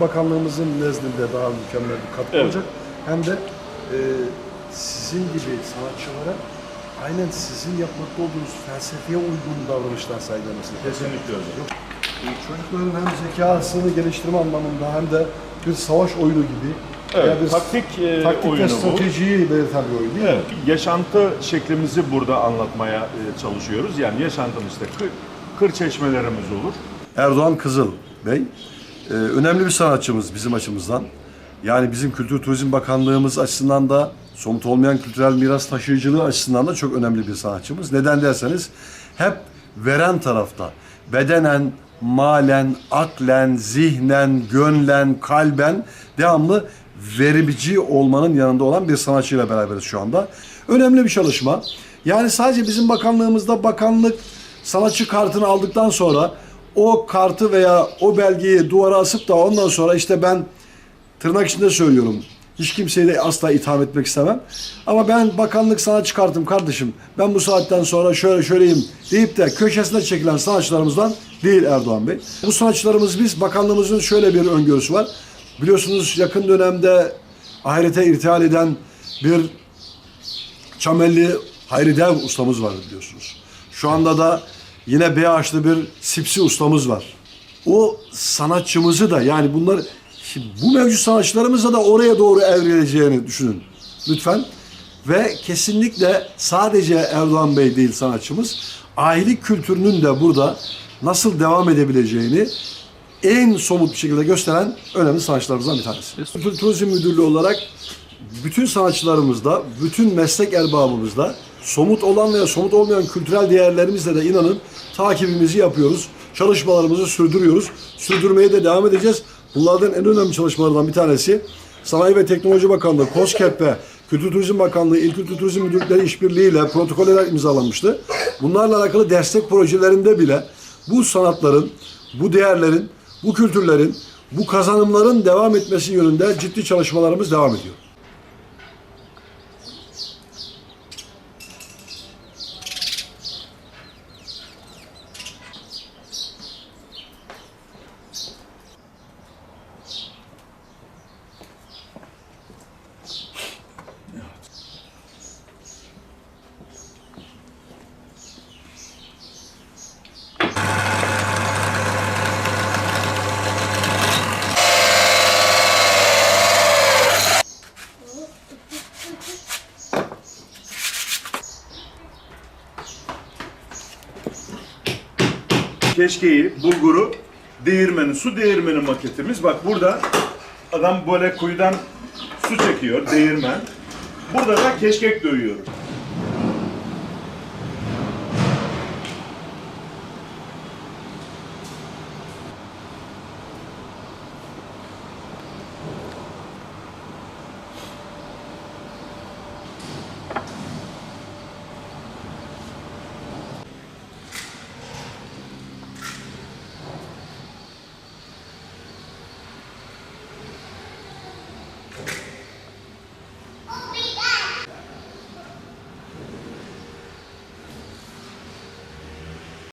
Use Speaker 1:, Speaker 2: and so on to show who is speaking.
Speaker 1: Bakanlığımızın nezdinde daha mükemmel bir katkı
Speaker 2: Evet.
Speaker 1: olacak. Hem de e, sizin gibi sanatçılara aynen sizin yapmakta olduğunuz felsefeye uygun davranışlar sergilemesini.
Speaker 2: Kesinlikle öyle.
Speaker 1: E, Çocukların hem zekasını geliştirme anlamında hem de bir savaş oyunu gibi
Speaker 2: Evet,
Speaker 1: bir
Speaker 2: taktik, e,
Speaker 1: taktik ve
Speaker 2: oyunu bu.
Speaker 1: stratejiyi belirten bir oyun değil mi?
Speaker 2: Evet, yaşantı şeklimizi burada anlatmaya e, çalışıyoruz. Yani yaşantım işte kır, kır çeşmelerimiz olur.
Speaker 1: Erdoğan Kızıl Bey e, önemli bir sanatçımız bizim açımızdan. Yani bizim Kültür Turizm Bakanlığımız açısından da somut olmayan kültürel miras taşıyıcılığı açısından da çok önemli bir sanatçımız. Neden derseniz hep veren tarafta bedenen, malen, aklen, zihnen, gönlen, kalben devamlı verici olmanın yanında olan bir sanatçıyla beraberiz şu anda. Önemli bir çalışma. Yani sadece bizim bakanlığımızda bakanlık sanatçı kartını aldıktan sonra o kartı veya o belgeyi duvara asıp da ondan sonra işte ben tırnak içinde söylüyorum. Hiç kimseyi de asla itham etmek istemem. Ama ben bakanlık sanatçı kartım kardeşim. Ben bu saatten sonra şöyle şöyleyim deyip de köşesine çekilen sanatçılarımızdan değil Erdoğan Bey. Bu sanatçılarımız biz bakanlığımızın şöyle bir öngörüsü var. Biliyorsunuz yakın dönemde ahirete irtihal eden bir Çamelli Hayri Dev ustamız var biliyorsunuz. Şu anda da yine BH'lı bir sipsi ustamız var. O sanatçımızı da yani bunlar bu mevcut sanatçılarımızla da oraya doğru evrileceğini düşünün lütfen. Ve kesinlikle sadece Erdoğan Bey değil sanatçımız, ailelik kültürünün de burada nasıl devam edebileceğini en somut bir şekilde gösteren önemli sanatçılarımızdan bir tanesi. Kültür Turizm Müdürlüğü olarak bütün sanatçılarımızda, bütün meslek erbabımızda somut olan veya somut olmayan kültürel değerlerimizle de inanın takibimizi yapıyoruz. Çalışmalarımızı sürdürüyoruz. Sürdürmeye de devam edeceğiz. Bunlardan en önemli çalışmalardan bir tanesi Sanayi ve Teknoloji Bakanlığı, KOSGEB ve Kültür Turizm Bakanlığı, İl Kültür Turizm Müdürlükleri işbirliğiyle protokoller imzalanmıştı. Bunlarla alakalı destek projelerinde bile bu sanatların, bu değerlerin, bu kültürlerin, bu kazanımların devam etmesi yönünde ciddi çalışmalarımız devam ediyor.
Speaker 2: Keşkeyi, bulguru, değirmeni, su değirmeni maketimiz. Bak burada adam böyle kuyudan su çekiyor, değirmen. Burada da keşkek dövüyor.